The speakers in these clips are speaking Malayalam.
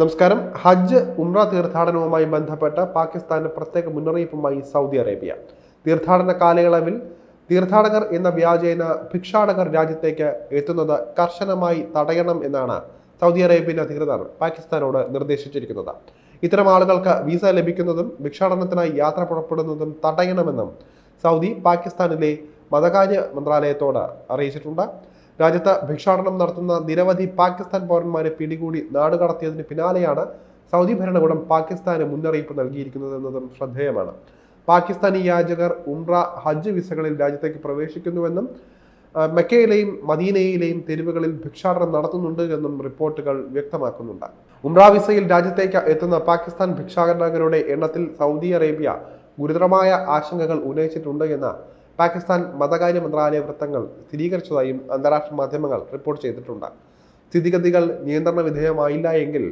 നമസ്കാരം. ഹജ്ജ് ഉംറ തീർത്ഥാടനവുമായി ബന്ധപ്പെട്ട് പാകിസ്ഥാന് പ്രത്യേക മുന്നറിയിപ്പുമായി സൗദി അറേബ്യ. തീർത്ഥാടന കാലയളവിൽ തീർത്ഥാടകർ എന്ന വ്യാജേന ഭിക്ഷാടകർ രാജ്യത്തേക്ക് എത്തുന്നത് കർശനമായി തടയണം എന്നാണ് സൗദി അറേബ്യൻ അധികൃതർ പാകിസ്ഥാനോട് നിർദ്ദേശിച്ചിരിക്കുന്നത്. ഇത്തരം ആളുകൾക്ക് വിസ ലഭിക്കുന്നതും ഭിക്ഷാടനത്തിനായി യാത്ര പുറപ്പെടുന്നതും തടയണമെന്നും സൗദി പാകിസ്ഥാനിലെ മതകാര്യ മന്ത്രാലയത്തോട് അറിയിച്ചിട്ടുണ്ട്. രാജ്യത്ത് ഭിക്ഷാടനം നടത്തുന്ന നിരവധി പാകിസ്ഥാൻ പൗരന്മാരെ പിടികൂടി നാടുകടത്തിയതിന് പിന്നാലെയാണ് സൗദി ഭരണകൂടം പാകിസ്ഥാന് മുന്നറിയിപ്പ് നൽകിയിരിക്കുന്നത് എന്നതും ശ്രദ്ധേയമാണ്. പാകിസ്ഥാനി യാചകർ ഉംറ ഹജ്ജ് വിസകളിൽ രാജ്യത്തേക്ക് പ്രവേശിക്കുന്നുവെന്നും മെക്കയിലെയും മദീനയിലെയും തെരുവുകളിൽ ഭിക്ഷാടനം നടത്തുന്നുണ്ട് എന്നും റിപ്പോർട്ടുകൾ വ്യക്തമാക്കുന്നുണ്ട്. ഉംറ വിസയിൽ രാജ്യത്തേക്ക് എത്തുന്ന പാകിസ്ഥാൻ ഭിക്ഷാടകരുടെ എണ്ണത്തിൽ സൗദി അറേബ്യ ഗുരുതരമായ ആശങ്കകൾ ഉന്നയിച്ചിട്ടുണ്ട് എന്ന് പാകിസ്ഥാൻ മതകാര്യ മന്ത്രാലയ വൃത്തങ്ങൾ സ്ഥിരീകരിച്ചതായും അന്താരാഷ്ട്ര മാധ്യമങ്ങൾ റിപ്പോർട്ട് ചെയ്തിട്ടുണ്ട്. സ്ഥിതിഗതികൾ നിയന്ത്രണ വിധേയമായില്ല എങ്കിൽ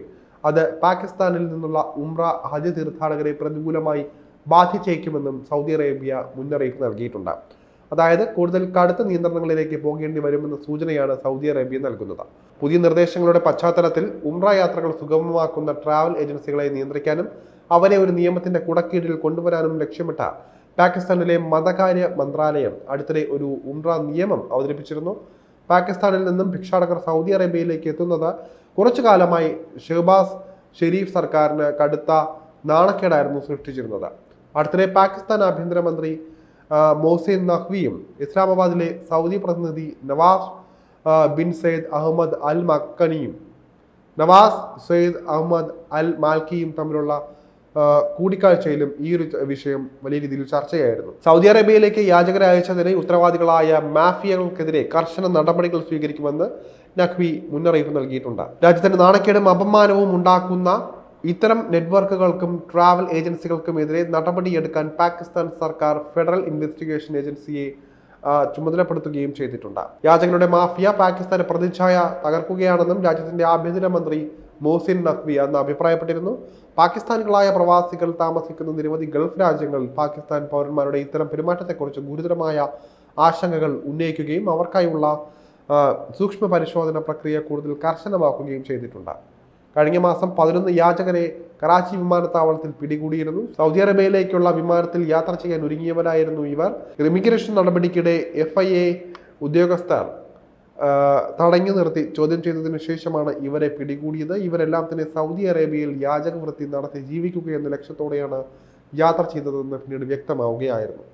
അത് പാകിസ്ഥാനിൽ നിന്നുള്ള ഉംറ ഹജ്ജ് തീർത്ഥാടകരെ പ്രതികൂലമായി ബാധിച്ചേക്കുമെന്നും സൗദി അറേബ്യ മുന്നറിയിപ്പ് നൽകിയിട്ടുണ്ട്. അതായത് കൂടുതൽ കടുത്ത നിയന്ത്രണങ്ങളിലേക്ക് പോകേണ്ടി വരുമെന്ന സൂചനയാണ് സൗദി അറേബ്യ നൽകുന്നത്. പുതിയ നിർദ്ദേശങ്ങളുടെ പശ്ചാത്തലത്തിൽ ഉംറ യാത്രകൾ സുഗമമാക്കുന്ന ട്രാവൽ ഏജൻസികളെ നിയന്ത്രിക്കാനും അവരെ ഒരു നിയമത്തിന്റെ കുടക്കീഴിൽ കൊണ്ടുവരാനും ലക്ഷ്യമിട്ട പാകിസ്ഥാനിലെ മതകാര്യ മന്ത്രാലയം അടുത്തിടെ ഒരു ഉംറ നിയമം അവതരിപ്പിച്ചിരുന്നു. പാകിസ്ഥാനിൽ നിന്നും ഭിക്ഷാടകർ സൗദി അറേബ്യയിലേക്ക് എത്തുന്നത് കുറച്ചു കാലമായി ഷെഹബാസ് ഷെരീഫ് സർക്കാരിന് കടുത്ത നാണക്കേടായിരുന്നു സൃഷ്ടിച്ചിരുന്നത്. അടുത്തിടെ പാകിസ്ഥാൻ ആഭ്യന്തരമന്ത്രി ആ, മോഹ്സിൻ നഖ്വിയും ഇസ്ലാമാബാദിലെ സൗദി പ്രതിനിധി Nawaf bin Saeed Ahmed Al മക്കനിയും Nawaf Saeed Ahmed Al മാൽക്കിയും തമ്മിലുള്ള കൂടിക്കാഴ്ചയിലും ഈ ഒരു വിഷയം വലിയ രീതിയിൽ ചർച്ചയായിരുന്നു. സൗദി അറേബ്യയിലേക്ക് യാചകരെ അയച്ചതിന് ഉത്തരവാദികളായ മാഫിയകൾക്കെതിരെ കർശന നടപടികൾ സ്വീകരിക്കുമെന്ന് നഖ്വി മുന്നറിയിപ്പ് നൽകിയിട്ടുണ്ട്. രാജ്യത്തിന് നാണക്കേടും അപമാനവും ഉണ്ടാക്കുന്ന ഇത്തരം നെറ്റ്വർക്കുകൾക്കും ട്രാവൽ ഏജൻസികൾക്കും ഏജൻസികൾക്കുമെതിരെ നടപടിയെടുക്കാൻ പാകിസ്ഥാൻ സർക്കാർ ഫെഡറൽ ഇൻവെസ്റ്റിഗേഷൻ ഏജൻസിയെ ചുമതലപ്പെടുത്തുകയും ചെയ്തിട്ടുണ്ട്. യാചകരുടെ മാഫിയ പാകിസ്ഥാന്റെ പ്രതിച്ഛായ തകർക്കുകയാണെന്നും രാജ്യത്തിന്റെ ആഭ്യന്തരമന്ത്രി മോസിൻ നഖ്വി അന്ന് അഭിപ്രായപ്പെട്ടിരുന്നു. പാകിസ്ഥാനികളായ പ്രവാസികൾ താമസിക്കുന്ന നിരവധി ഗൾഫ് രാജ്യങ്ങൾ പാകിസ്ഥാൻ പൗരന്മാരുടെ ഇത്തരം പെരുമാറ്റത്തെക്കുറിച്ച് ഗുരുതരമായ ആശങ്കകൾ ഉന്നയിക്കുകയും അവർക്കായുള്ള സൂക്ഷ്മ പരിശോധന പ്രക്രിയ കൂടുതൽ കർശനമാക്കുകയും ചെയ്തിട്ടുണ്ട്. കഴിഞ്ഞ മാസം പതിനൊന്ന് യാചകരെ കറാച്ചി വിമാനത്താവളത്തിൽ പിടികൂടിയിരുന്നു. സൗദി അറേബ്യയിലേക്കുള്ള വിമാനത്തിൽ യാത്ര ചെയ്യാൻ ഒരുങ്ങിയവരായിരുന്നു ഇവർ. ഇമിഗ്രേഷൻ നടപടിക്കിടെ എഫ് ഉദ്യോഗസ്ഥർ. തടഞ്ഞു നിർത്തി. ചോദ്യം ചെയ്തതിന് ശേഷമാണ് ഇവരെ പിടികൂടിയത്. ഇവരെല്ലാം തന്നെ സൗദി അറേബ്യയിൽ യാചകവൃത്തി നടത്തി ജീവിക്കുക എന്ന ലക്ഷ്യത്തോടെയാണ് യാത്ര ചെയ്തതെന്ന് പിന്നീട് വ്യക്തമാവുകയായിരുന്നു.